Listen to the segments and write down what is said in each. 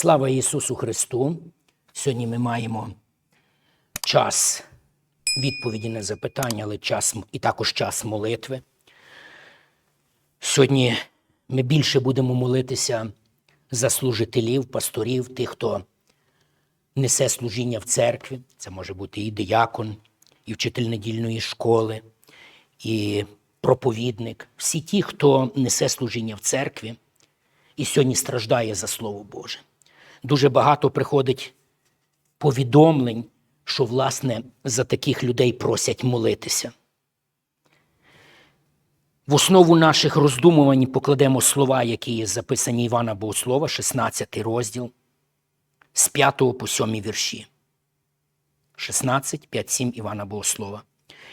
Слава Ісусу Христу! Сьогодні ми маємо час відповіді на запитання, але час і також час молитви. Сьогодні ми більше будемо молитися за служителів, пасторів, тих, хто несе служіння в церкві. Це може бути і диякон, і вчитель недільної школи, і проповідник. Всі ті, хто несе служіння в церкві і сьогодні страждає за Слово Боже. Дуже багато приходить повідомлень, що, власне, за таких людей просять молитися. В основу наших роздумувань покладемо слова, які є записані Івана Богослова, 16 розділ, з 5 по 7 вірші. 16, 5, 7 Івана Богослова.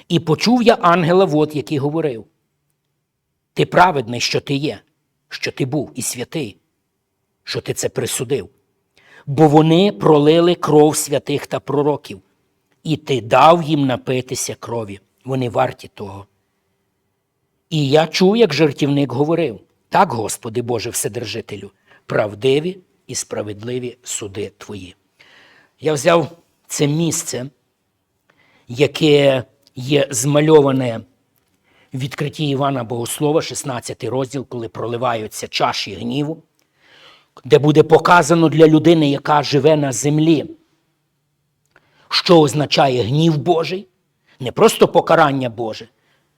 І почув я ангела, вот, який говорив: Ти праведний, що ти є, що ти був і святий, що ти це присудив. Бо вони пролили кров святих та пророків, і ти дав їм напитися крові. Вони варті того. І я чув, як жартівник говорив: так, Господи Боже Вседержителю, правдиві і справедливі суди Твої. Я взяв це місце, яке є змальоване в відкритті Івана Богослова, 16 розділ, коли проливаються чаші гніву, де буде показано для людини, яка живе на землі, що означає гнів Божий, не просто покарання Боже.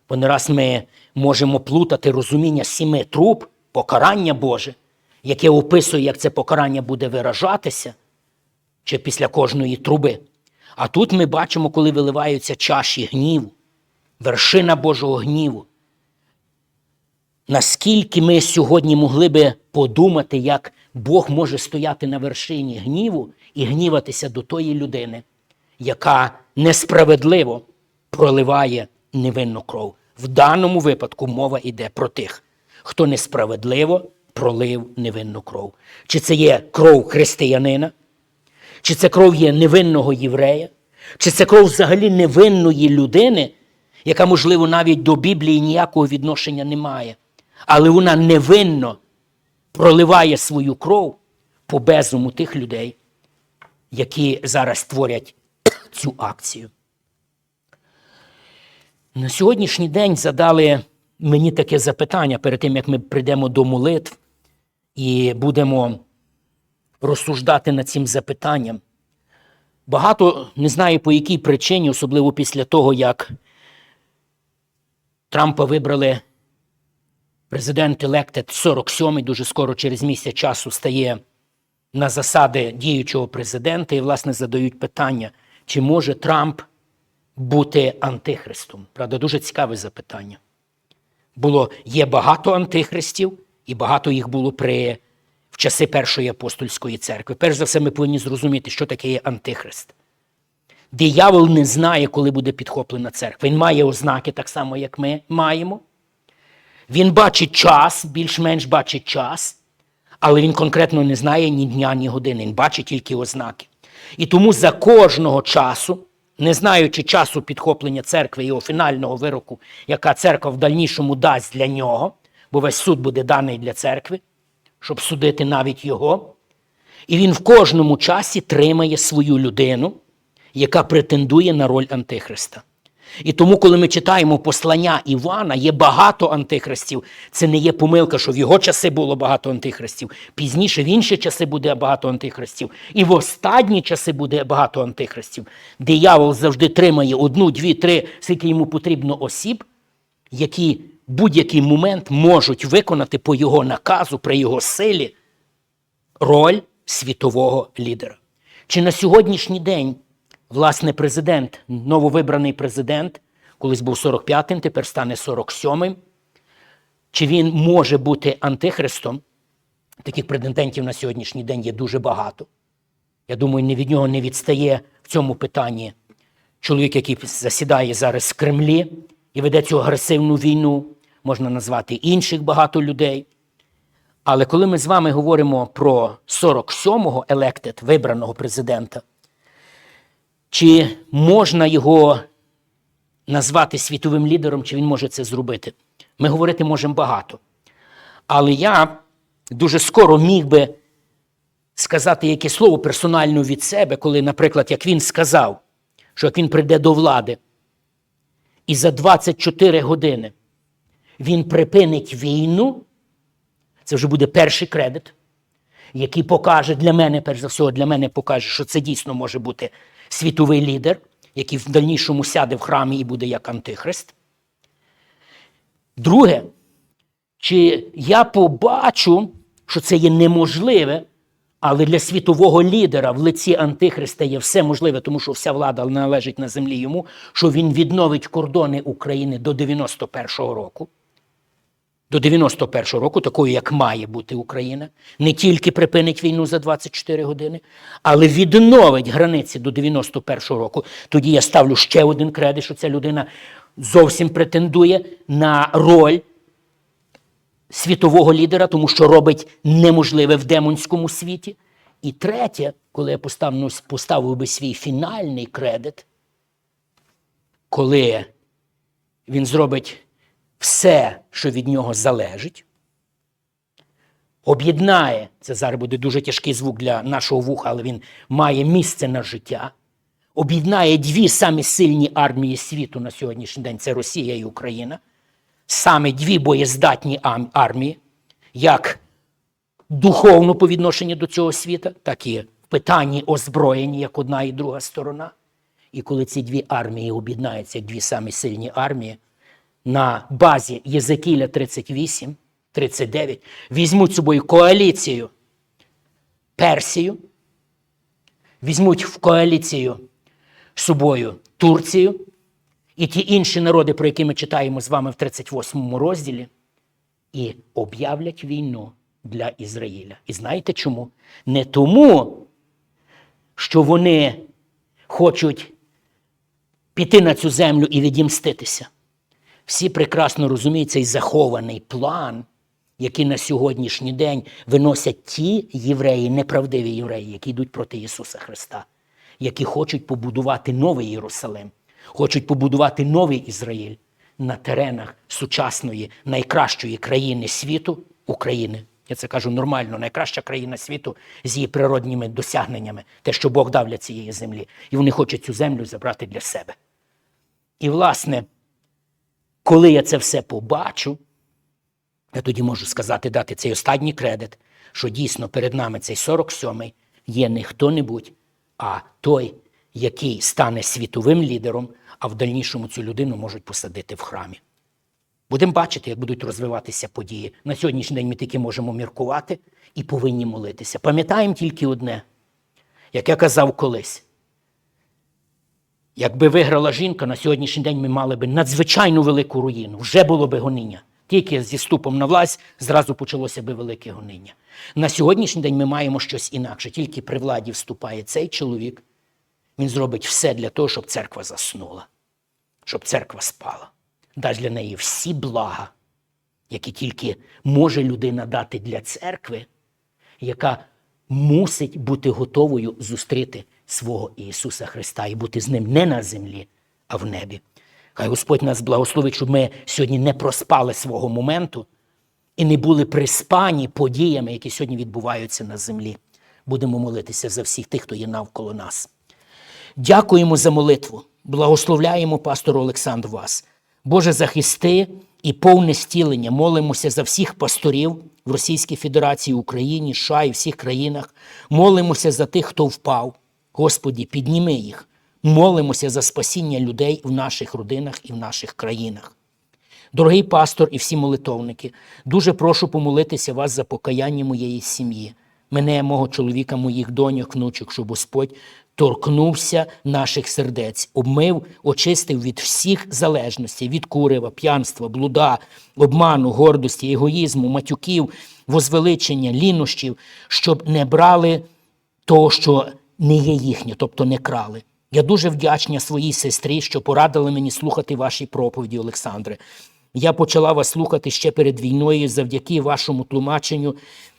Бо не раз ми можемо плутати розуміння сіми труб, покарання Боже, яке описує, як це покарання буде виражатися, чи після кожної труби. А тут ми бачимо, коли виливаються чаші гніву, вершина Божого гніву. Наскільки ми сьогодні могли би подумати, як Бог може стояти на вершині гніву і гніватися до тої людини, яка несправедливо проливає невинну кров. В даному випадку мова йде про тих, хто несправедливо пролив невинну кров. Чи це є кров християнина, чи це кров є невинного єврея, чи це кров взагалі невинної людини, яка, можливо, навіть до Біблії ніякого відношення не має, але вона невинно проливає свою кров по безуму тих людей, які зараз творять цю акцію. На сьогоднішній день задали мені таке запитання перед тим, як ми прийдемо до молитв і будемо розсуждати над цим запитанням. Багато не знаю по якій причині, особливо після того, як Трампа вибрали президент електед 47-й, дуже скоро через місяць часу стає на засади діючого президента, і, власне, задають питання, чи може Трамп бути антихристом? Правда, дуже цікаве запитання. Було, є багато антихристів, і багато їх було при, в часи Першої апостольської церкви. Перш за все, ми повинні зрозуміти, що таке є антихрист. Диявол не знає, коли буде підхоплена церква. Він має ознаки так само, як ми маємо. Він бачить час, більш-менш бачить час, але він конкретно не знає ні дня, ні години. Він бачить тільки ознаки. І тому за кожного часу, не знаючи часу підхоплення церкви і його фінального вироку, яка церква в дальнішому дасть для нього, бо весь суд буде даний для церкви, щоб судити навіть його. І він в кожному часі тримає свою людину, яка претендує на роль антихриста. І тому, коли ми читаємо послання Івана, є багато антихристів. Це не є помилка, що в його часи було багато антихристів. Пізніше в інші часи буде багато антихристів. І в останні часи буде багато антихристів. Диявол завжди тримає одну, дві, три, скільки йому потрібно осіб, які будь-який момент можуть виконати по його наказу, при його силі роль світового лідера. Чи на сьогоднішній день власне президент, нововибраний президент, колись був 45-м, тепер стане 47-м, чи він може бути антихристом? Таких претендентів на сьогоднішній день є дуже багато. Я думаю, ні від нього не відстає в цьому питанні чоловік, який засідає зараз в Кремлі і веде цю агресивну війну, можна назвати інших багато людей. Але коли ми з вами говоримо про 47-го електед, вибраного президента, чи можна його назвати світовим лідером, чи він може це зробити? Ми говорити можемо багато. Але я дуже скоро міг би сказати яке слово персонально від себе, коли, наприклад, як він сказав, що як він прийде до влади, і за 24 години він припинить війну, це вже буде перший кредит, який покаже для мене, перш за все, для мене покаже, що це дійсно може бути світовий лідер, який в дальнішому сяде в храмі і буде як антихрист. Друге, чи я побачу, що це є неможливе, але для світового лідера в лиці Антихриста є все можливе, тому що вся влада належить на землі йому, що він відновить кордони України до 91-го року. До 91-го року, такою, як має бути Україна, не тільки припинить війну за 24 години, але відновить границі до 91-го року. Тоді я ставлю ще один кредит, що ця людина зовсім претендує на роль світового лідера, тому що робить неможливе в демонському світі. І третє, коли я поставив, поставив би свій фінальний кредит, коли він зробить все, що від нього залежить, об'єднає, це зараз буде дуже тяжкий звук для нашого вуха, але він має місце на життя, об'єднає дві самі сильні армії світу на сьогоднішній день. Це Росія і Україна. Саме дві боєздатні армії, як духовно по відношенню до цього світа, так і в питанні озброєння, як одна і друга сторона. І коли ці дві армії об'єднаються, як дві самі сильні армії, на базі Єзекіля 38, 39, візьмуть з собою коаліцію Персію, візьмуть в коаліцію з собою Турцію, і ті інші народи, про які ми читаємо з вами в 38 розділі, і об'являть війну для Ізраїля. І знаєте чому? Не тому, що вони хочуть піти на цю землю і відімститися. Всі прекрасно розуміють цей захований план, який на сьогоднішній день виносять ті євреї, неправдиві євреї, які йдуть проти Ісуса Христа, які хочуть побудувати новий Єрусалим, хочуть побудувати новий Ізраїль на теренах сучасної найкращої країни світу України. Я це кажу нормально, найкраща країна світу з її природніми досягненнями, те, що Бог дав для цієї землі. І вони хочуть цю землю забрати для себе. І, власне, коли я це все побачу, я тоді можу сказати, дати цей останній кредит, що дійсно перед нами цей 47-й є не хто-небудь, а той, який стане світовим лідером, а в дальнішому цю людину можуть посадити в храмі. Будемо бачити, як будуть розвиватися події. На сьогоднішній день ми тільки можемо міркувати і повинні молитися. Пам'ятаємо тільки одне, як я казав колись. Якби виграла жінка, на сьогоднішній день ми мали би надзвичайно велику руїну. Вже було би гоніння. Тільки зі ступом на власть зразу почалося би велике гоніння. На сьогоднішній день ми маємо щось інакше. Тільки при владі вступає цей чоловік. Він зробить все для того, щоб церква заснула, щоб церква спала. Дасть для неї всі блага, які тільки може людина дати для церкви, яка мусить бути готовою зустріти свого Ісуса Христа і бути з ним не на землі, а в небі. Хай Господь нас благословить, щоб ми сьогодні не проспали свого моменту і не були приспані подіями, які сьогодні відбуваються на землі. Будемо молитися за всіх тих, хто є навколо нас. Дякуємо за молитву. Благословляємо пастору Олександру вас. Боже, захисти і повне стілення. Молимося за всіх пасторів в Російській Федерації, Україні, США і всіх країнах. Молимося за тих, хто впав. Господі, підніми їх. Молимося за спасіння людей в наших родинах і в наших країнах. Дорогий пастор і всі молитовники, дуже прошу помолитися вас за покаяння моєї сім'ї, мене, мого чоловіка, моїх доньок, внучок, щоб Господь торкнувся наших сердець, обмив, очистив від всіх залежностей, від курева, п'янства, блуда, обману, гордості, егоїзму, матюків, возвеличення, лінощів, щоб не брали того, що не є їхнє, тобто не крали. Я дуже вдячна своїй сестрі, що порадили мені слухати ваші проповіді, Олександре. Я почала вас слухати ще перед війною завдяки вашому тлумаченню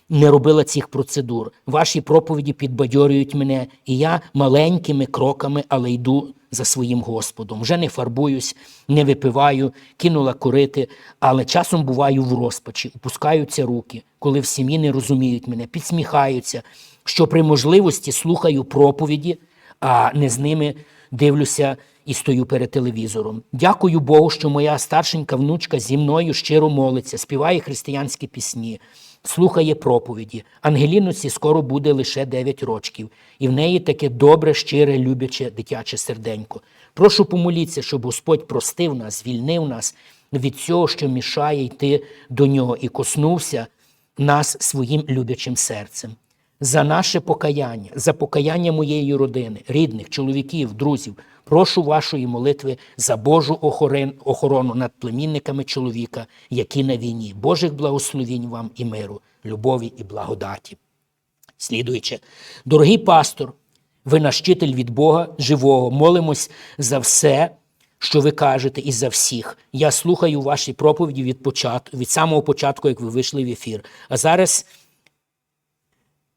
не робила цих процедур. Ваші проповіді підбадьорюють мене, і я маленькими кроками, але йду за своїм Господом. Вже не фарбуюсь, не випиваю, кинула курити, але часом буваю в розпачі, опускаються руки, коли в сім'ї не розуміють мене, підсміхаються, що при можливості слухаю проповіді, а не з ними дивлюся і стою перед телевізором. Дякую Богу, що моя старшенька внучка зі мною щиро молиться, співає християнські пісні, слухає проповіді. Ангелінуці скоро буде лише 9 рочків, і в неї таке добре, щире, любяче дитяче серденько. Прошу помоліться, щоб Господь простив нас, звільнив нас від цього, що мішає йти до нього, і коснувся нас своїм любячим серцем. За наше покаяння, за покаяння моєї родини, рідних, чоловіків, друзів, прошу вашої молитви за Божу охорону над племінниками чоловіка, які на війні. Божих благословінь вам і миру, любові і благодаті. Слідуючи, дорогий пастор, ви наш вчитель від Бога живого. Молимось за все, що ви кажете, і за всіх. Я слухаю ваші проповіді від початку, від самого початку, як ви вийшли в ефір. А зараз,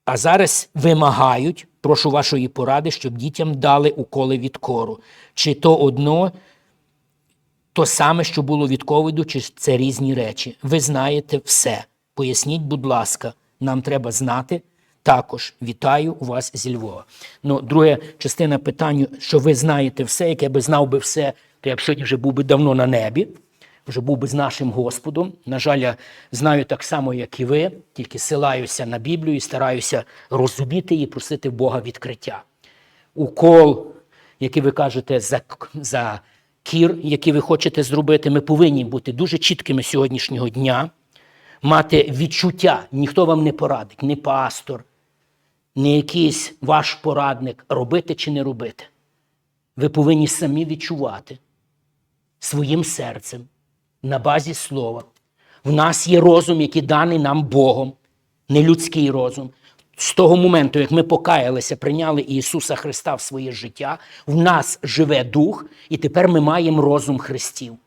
а зараз вимагають, прошу вашої поради, щоб дітям дали уколи від кору. Чи то одно, то саме, що було від ковіду, чи це різні речі. Ви знаєте все. Поясніть, будь ласка, нам треба знати. Також вітаю вас зі Львова. Ну, друга частина питання, що ви знаєте все, як я би знав би все, то я б сьогодні вже був би давно на небі, вже був би з нашим Господом. На жаль, я знаю так само, як і ви, тільки силаюся на Біблію і стараюся розуміти і просити в Бога відкриття. Укол, який ви кажете, за, за кір, який ви хочете зробити, ми повинні бути дуже чіткими сьогоднішнього дня, мати відчуття, ніхто вам не порадить, не пастор, не якийсь ваш порадник, робити чи не робити. Ви повинні самі відчувати своїм серцем на базі слова. В нас є розум, який даний нам Богом, не людський розум. З того моменту, як ми покаялися, прийняли Ісуса Христа в своє життя, в нас живе дух, і тепер ми маємо розум Христів.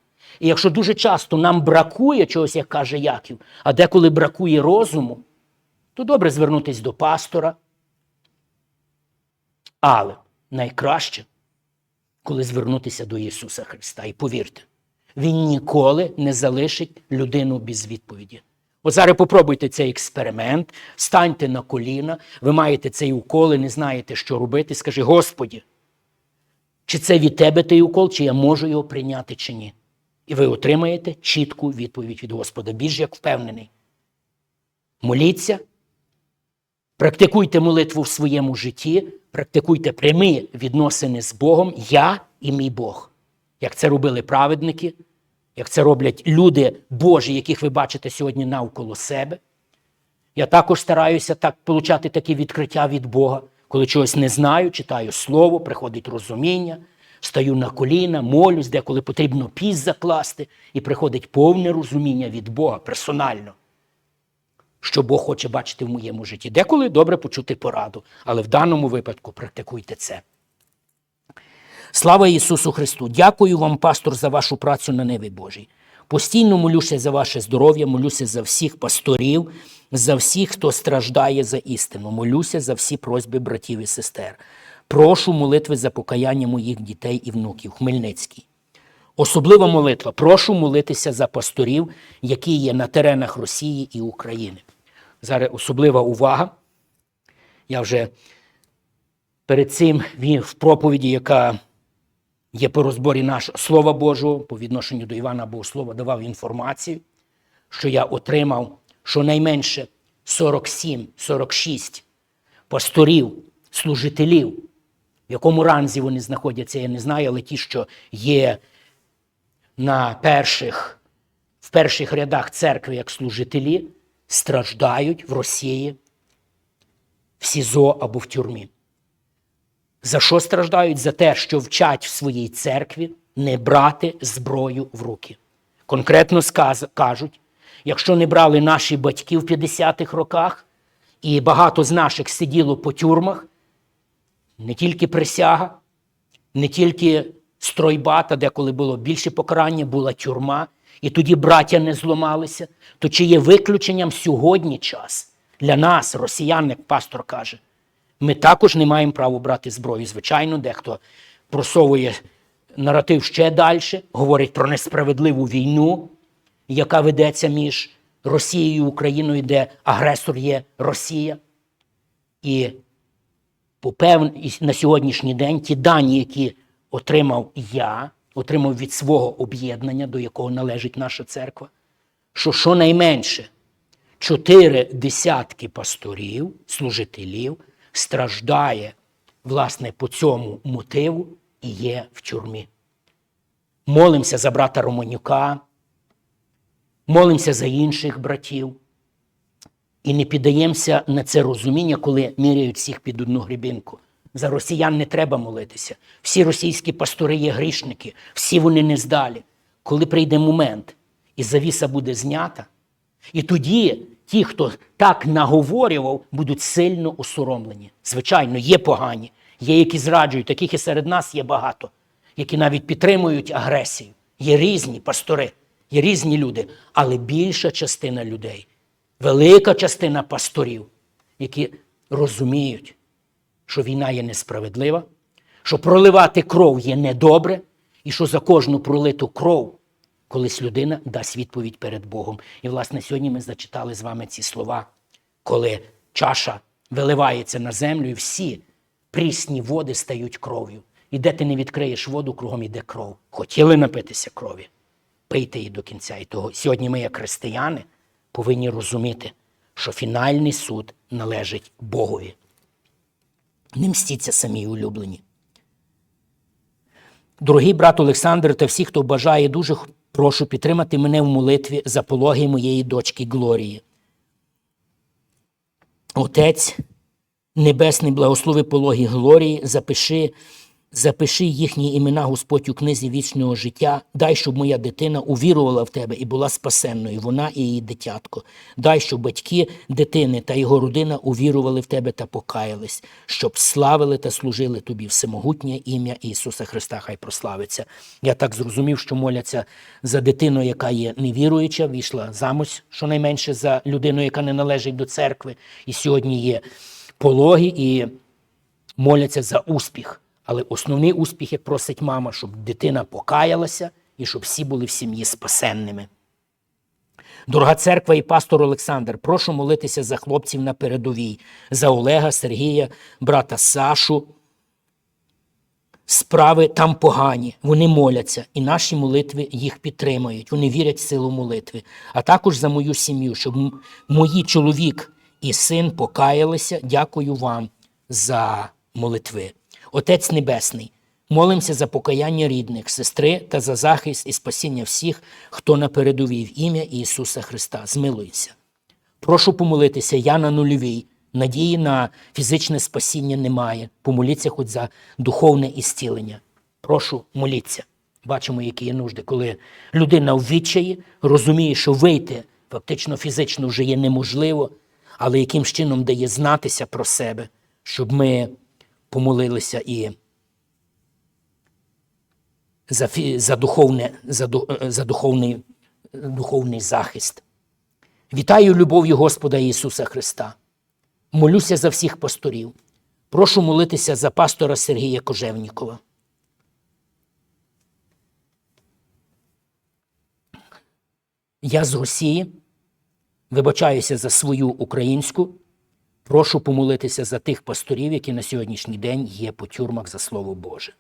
І якщо дуже часто нам бракує чогось, як каже Яків, а деколи бракує розуму, то добре звернутися до пастора. Але найкраще, коли звернутися до Ісуса Христа. І повірте, Він ніколи не залишить людину без відповіді. От зараз попробуйте цей експеримент, станьте на коліна, ви маєте цей укол і не знаєте, що робити. Скажи, Господі, чи це від тебе той укол, чи я можу його прийняти, чи ні? І ви отримаєте чітку відповідь від Господа, більш як впевнений. Моліться, практикуйте молитву в своєму житті, практикуйте прямі відносини з Богом, я і мій Бог. Як це робили праведники, як це роблять люди Божі, яких ви бачите сьогодні навколо себе. Я також стараюся так получати такі відкриття від Бога, коли чогось не знаю, читаю слово, приходить розуміння, стаю на коліна, молюсь, деколи потрібно піс закласти, і приходить повне розуміння від Бога персонально, що Бог хоче бачити в моєму житті. Деколи добре почути пораду, але в даному випадку практикуйте це. Слава Ісусу Христу! Дякую вам, пастор, за вашу працю на небі Божій. Постійно молюся за ваше здоров'я, молюся за всіх пасторів, за всіх, хто страждає за істину. Молюся за всі просьби братів і сестер. Прошу молитви за покаяння моїх дітей і внуків. Хмельницький. Особлива молитва. Прошу молитися за пасторів, які є на теренах Росії і України. Зараз особлива увага. Я вже перед цим в проповіді, яка є по розборі нашого Слова Божого, по відношенню до Івана Богослова, давав інформацію, що я отримав щонайменше 47-46 пасторів, служителів. В якому ранзі вони знаходяться, я не знаю, але ті, що є на перших, в перших рядах церкви як служителі, страждають в Росії в СІЗО або в тюрмі. За що страждають? За те, що вчать в своїй церкві не брати зброю в руки. Конкретно кажуть, якщо не брали наші батьки в 50-х роках, і багато з наших сиділо по тюрмах, не тільки присяга, не тільки стройбата, де коли було більше покарання, була тюрма, і тоді браття не зламалися, то чи є виключенням сьогодні час, Для нас, росіян, як пастор каже, ми також не маємо права брати зброю. Звичайно, дехто просовує наратив ще далі, говорить про несправедливу війну, яка ведеться між Росією і Україною, де агресор є Росія. І по і на сьогоднішній день ті дані, які отримав я, отримав від свого об'єднання, до якого належить наша церква, що щонайменше чотири десятки пасторів, служителів страждає власне по цьому мотиву і є в тюрмі. Молимося за брата Романюка, молимося за інших братів. І не піддаємося на це розуміння, коли міряють всіх під одну грібінку. За росіян не треба молитися. Всі російські пастори є грішники, всі вони не здалі. Коли прийде момент, і завіса буде знята, і тоді ті, хто так наговорював, будуть сильно осоромлені. Звичайно, є погані, є які зраджують, таких і серед нас є багато, які навіть підтримують агресію. Є різні пастори, є різні люди, але більша частина людей, велика частина пасторів, які розуміють, що війна є несправедлива, що проливати кров є недобре, і що за кожну пролиту кров колись людина дасть відповідь перед Богом. І, власне, сьогодні ми зачитали з вами ці слова, коли чаша виливається на землю, і всі прісні води стають кров'ю. І де ти не відкриєш воду, кругом іде кров. Хотіли напитися крові, пийте її до кінця. І того сьогодні ми, як християни, повинні розуміти, що фінальний суд належить Богові. Не мстіться самі улюблені. Дорогий брат Олександр та всі, хто бажає, дуже прошу підтримати мене в молитві за пологи моєї дочки Глорії. Отець Небесний, благослови пологи Глорії, запиши, запиши їхні імена, Господь, у книзі вічного життя. Дай, щоб моя дитина увірувала в тебе і була спасенною, вона і її дитятко. Дай, щоб батьки дитини та його родина увірували в тебе та покаялись, щоб славили та служили тобі всемогутнє ім'я Ісуса Христа, хай прославиться. Я так зрозумів, що моляться за дитину, яка є невіруюча, війшла замуж, щонайменше за людину, яка не належить до церкви, і сьогодні є пологи і моляться за успіх. Але основний успіх, як просить мама, щоб дитина покаялася і щоб всі були в сім'ї спасенними. Дорога церква і пастор Олександр, прошу молитися за хлопців на передовій, за Олега, Сергія, брата Сашу. Справи там погані, вони моляться, і наші молитви їх підтримують. Вони вірять в силу молитви. А також за мою сім'ю, щоб мої чоловік і син покаялися. Дякую вам за молитви. Отець Небесний, молимося за покаяння рідних, сестри та за захист і спасіння всіх, хто на передовій в ім'я Ісуса Христа. Змилуйся. Прошу помолитися, я на нульовій. Надії на фізичне спасіння немає. Помоліться хоч за духовне ісцілення. Прошу, моліться. Бачимо, які є нужди, коли людина в відчаї розуміє, що вийти фактично фізично вже є неможливо, але яким чином дає знатися про себе, щоб ми помолилися і за, за, духовне, за, за духовний, духовний захист. Вітаю любов'ю Господа Ісуса Христа. Молюся за всіх пасторів. Прошу молитися за пастора Сергія Кожевнікова. Я з Росії вибачаюся за свою українську. Прошу помолитися за тих пасторів, які на сьогоднішній день є по тюрмах за Слово Боже.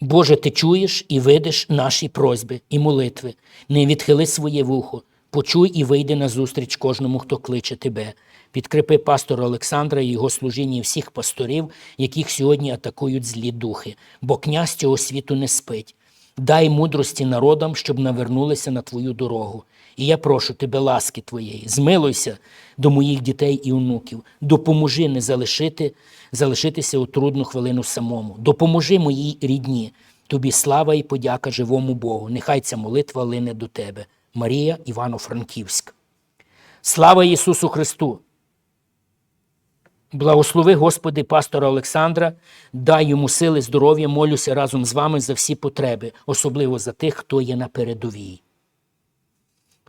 Боже, ти чуєш і видиш наші просьби і молитви. Не відхили своє вухо, почуй і вийди на зустріч кожному, хто кличе тебе. Підкріпи пастора Олександра і його служіння і всіх пасторів, яких сьогодні атакують злі духи, бо князь цього світу не спить. Дай мудрості народам, щоб навернулися на твою дорогу. І я прошу тебе ласки твоєї, змилуйся до моїх дітей і онуків, допоможи не залишити, залишитися у трудну хвилину самому. Допоможи моїй рідні. Тобі слава і подяка живому Богу. Нехай ця молитва лине до тебе. Марія Івано-Франківська. Слава Ісусу Христу! Благослови, Господи, пастора Олександра, дай йому сили, здоров'я, молюся разом з вами за всі потреби, особливо за тих, хто є на передовій.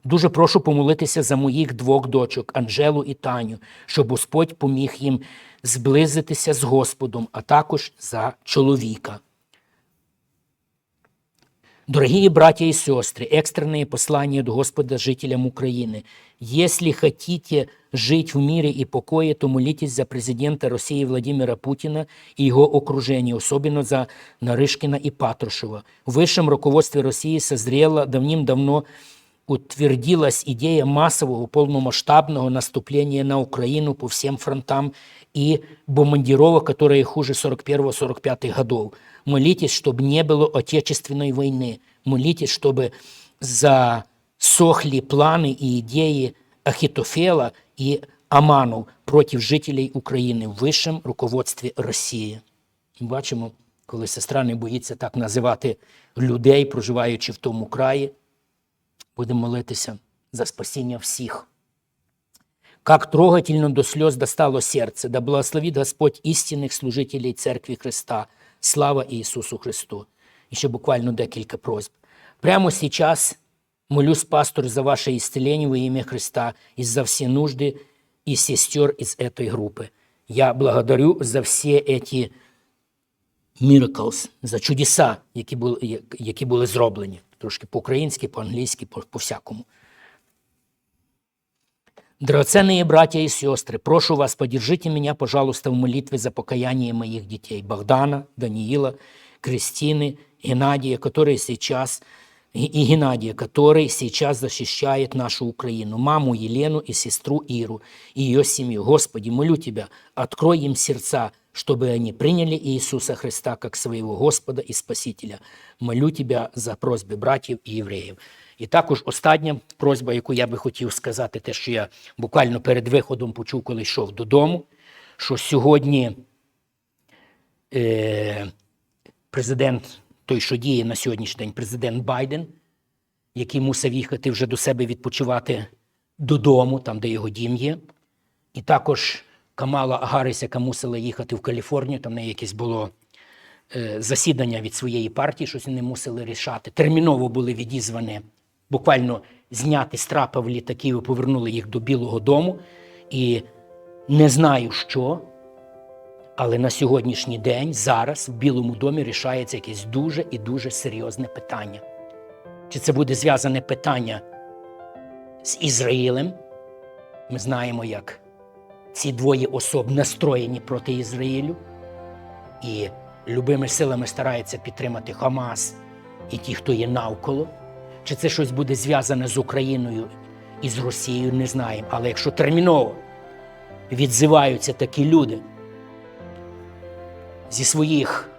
Дуже прошу помолитися за моїх двох дочок Анжелу і Таню, щоб Господь поміг їм зблизитися з Господом, а також за чоловіка. Дорогие братья и сестры, экстренное послание от Господа жителям Украины. Если хотите жить в мире и покое, то молитесь за президента России Владимира Путина и его окружение, особенно за Нарышкина и Патрушева. В высшем руководстве России созрела давным-давно утвердилась идея массового полномасштабного наступления на Украину по всем фронтам и бомбардировок, которые хуже 41-45 годов. Молитесь, чтобы не было Отечественной войны. Молитесь, чтобы засохли планы и идеи Ахитофела и Аману против жителей України в вищому руководстві Росії. Бачимо, коли сестра не боїться так називати людей, проживаючи в тому краї, будемо молитися за спасіння всіх. Как трогательно до слез достало сердце, да благословит Господь истинных служителей Церкви Христа. Слава Ісусу Христу. І ще буквально декілька просьб. Прямо сейчас молюсь, пастор, за ваше исцеление во имя Христа и за все нужды и сестер из этой группы. Я благодарю за всі эти miracles, за чудеса, які були, які були зроблені. Трошки по-українськи, по-англійськи, по- по-всякому. Драгоценные братья и сестры, прошу вас, поддержите меня, пожалуйста, в молитве за покаяние моих детей Богдана, Даниила, Кристины, Геннадия, которые сейчас и и Геннадия, который сейчас защищает нашу Украину, маму Елену и сестру Иру и ее семью. Господи, молю Тебя, открой им сердца, чтобы они приняли Иисуса Христа как своего Господа и Спасителя. Молю Тебя за просьби братів і євреїв. І також остання просьба, яку я би хотів сказати, те, що я буквально перед виходом почув, коли йшов додому, що сьогодні е, президент, той, що діє на сьогоднішній день, президент Байден, який мусив їхати вже до себе відпочивати додому, там, де його дім є. І також Камала Гарріс, яка мусила їхати в Каліфорнію, там в неї якесь було е, засідання від своєї партії, щось вони мусили рішати. Терміново були відізвані, буквально зняти з трапа в літаків і повернули їх до Білого Дому. І не знаю що, але на сьогоднішній день, зараз в Білому домі рішається якесь дуже і дуже серйозне питання. Чи це буде зв'язане питання з Ізраїлем? Ми знаємо, як ці двоє особ настроєні проти Ізраїлю і любими силами стараються підтримати Хамас і ті, хто є навколо. Чи це щось буде зв'язане з Україною і з Росією, не знаємо. Але якщо терміново відзиваються такі люди зі своїх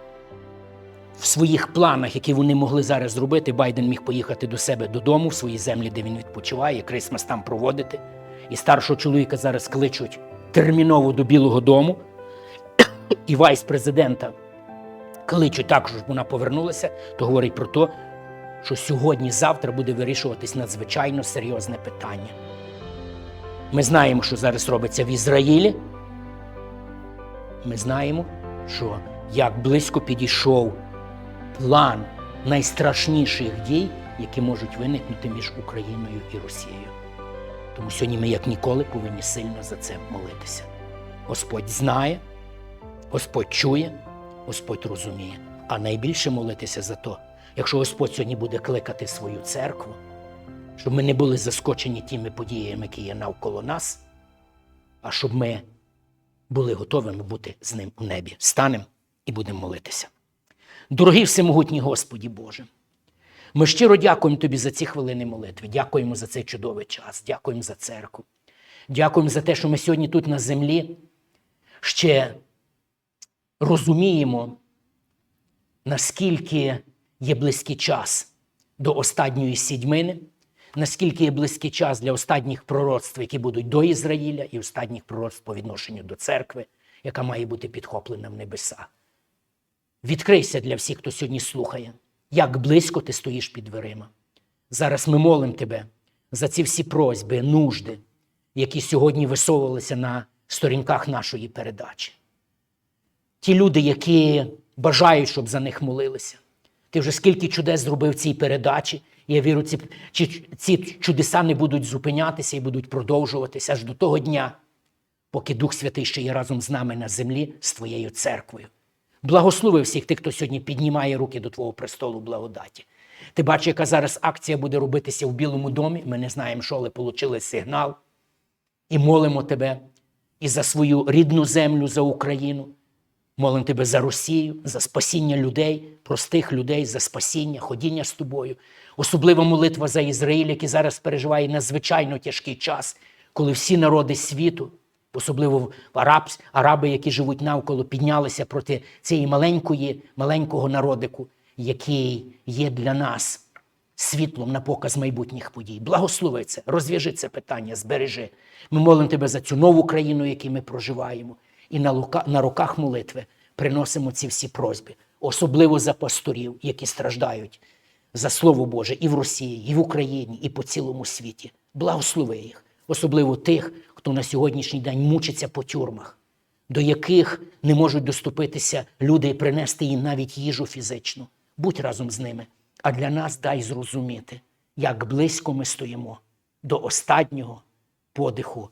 в своїх планах, які вони могли зараз зробити, Байден міг поїхати до себе додому, в свої землі, де він відпочиває, Крисмас там проводити. І старшого чоловіка зараз кличуть терміново до Білого Дому. І вайс-президента кличуть також, щоб вона повернулася, то говорить про те, що сьогодні-завтра буде вирішуватись надзвичайно серйозне питання. Ми знаємо, що зараз робиться в Ізраїлі. Ми знаємо, що як близько підійшов план найстрашніших дій, які можуть виникнути між Україною і Росією. Тому сьогодні ми, як ніколи, повинні сильно за це молитися. Господь знає, Господь чує, Господь розуміє. А найбільше молитися за то, якщо Господь сьогодні буде кликати свою церкву, щоб ми не були заскочені тими подіями, які є навколо нас, а щоб ми були готовими бути з ним у небі. Станемо і будемо молитися. Дорогий всемогутній Господі Боже, ми щиро дякуємо Тобі за ці хвилини молитви. Дякуємо за цей чудовий час, дякуємо за церкву. Дякуємо за те, що ми сьогодні тут на землі ще розуміємо, наскільки є близький час до останньої сідьмини, наскільки є близький час для останніх пророцтв, які будуть до Ізраїля, і останніх пророцтв по відношенню до церкви, яка має бути підхоплена в небеса. Відкрийся для всіх, хто сьогодні слухає, як близько ти стоїш під дверима. Зараз ми молимо тебе за ці всі просьби, нужди, які сьогодні висовувалися на сторінках нашої передачі. Ті люди, які бажають, щоб за них молилися. Ти вже скільки чудес зробив цій передачі, Я вірю, ці, ці, ці чудеса не будуть зупинятися і будуть продовжуватися аж до того дня, поки Дух Святий ще є разом з нами на землі, з твоєю церквою. Благослови всіх тих, хто сьогодні піднімає руки до Твого престолу благодаті. Ти бачиш, яка зараз акція буде робитися в Білому домі. Ми не знаємо, що, але отримали сигнал. І молимо тебе і за свою рідну землю, за Україну. Молимо тебе за Росію, за спасіння людей, простих людей, за спасіння, ходіння з тобою. Особлива молитва за Ізраїль, який зараз переживає надзвичайно тяжкий час, коли всі народи світу, особливо в арабс, араби, які живуть навколо, піднялися проти цієї маленької, маленького народику, який є для нас світлом на показ майбутніх подій. Благослови це, розв'яжи це питання, збережи. Ми молимо тебе за цю нову країну, в ми проживаємо, і на, лука, на руках молитви приносимо ці всі просьби, особливо за пасторів, які страждають за Слово Боже і в Росії, і в Україні, і по цілому світі. Благослови їх, особливо тих, хто на сьогоднішній день мучиться по тюрмах, до яких не можуть доступитися люди і принести їм навіть їжу фізичну. Будь разом з ними. А для нас дай зрозуміти, як близько ми стоїмо до останнього подиху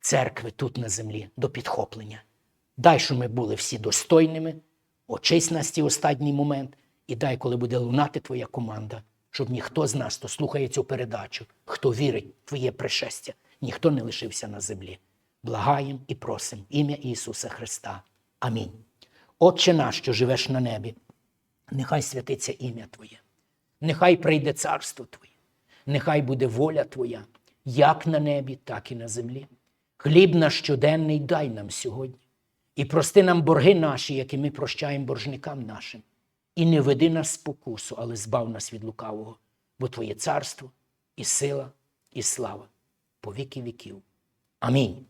церкви тут на землі, до підхоплення. Дай, щоб ми були всі достойними, очись нас ці останній момент, і дай, коли буде лунати твоя команда, щоб ніхто з нас, хто слухає цю передачу, хто вірить в Твоє пришестя, ніхто не лишився на землі. Благаєм і просим ім'я Ісуса Христа. Амінь. Отче наш, що живеш на небі, нехай святиться ім'я Твоє, нехай прийде царство Твоє, нехай буде воля Твоя, як на небі, так і на землі. Хліб наш щоденний дай нам сьогодні, і прости нам борги наші, які ми прощаємо боржникам нашим. І не веди нас спокусу, але збав нас від лукавого, бо Твоє царство і сила, і слава по віки віків. Амінь.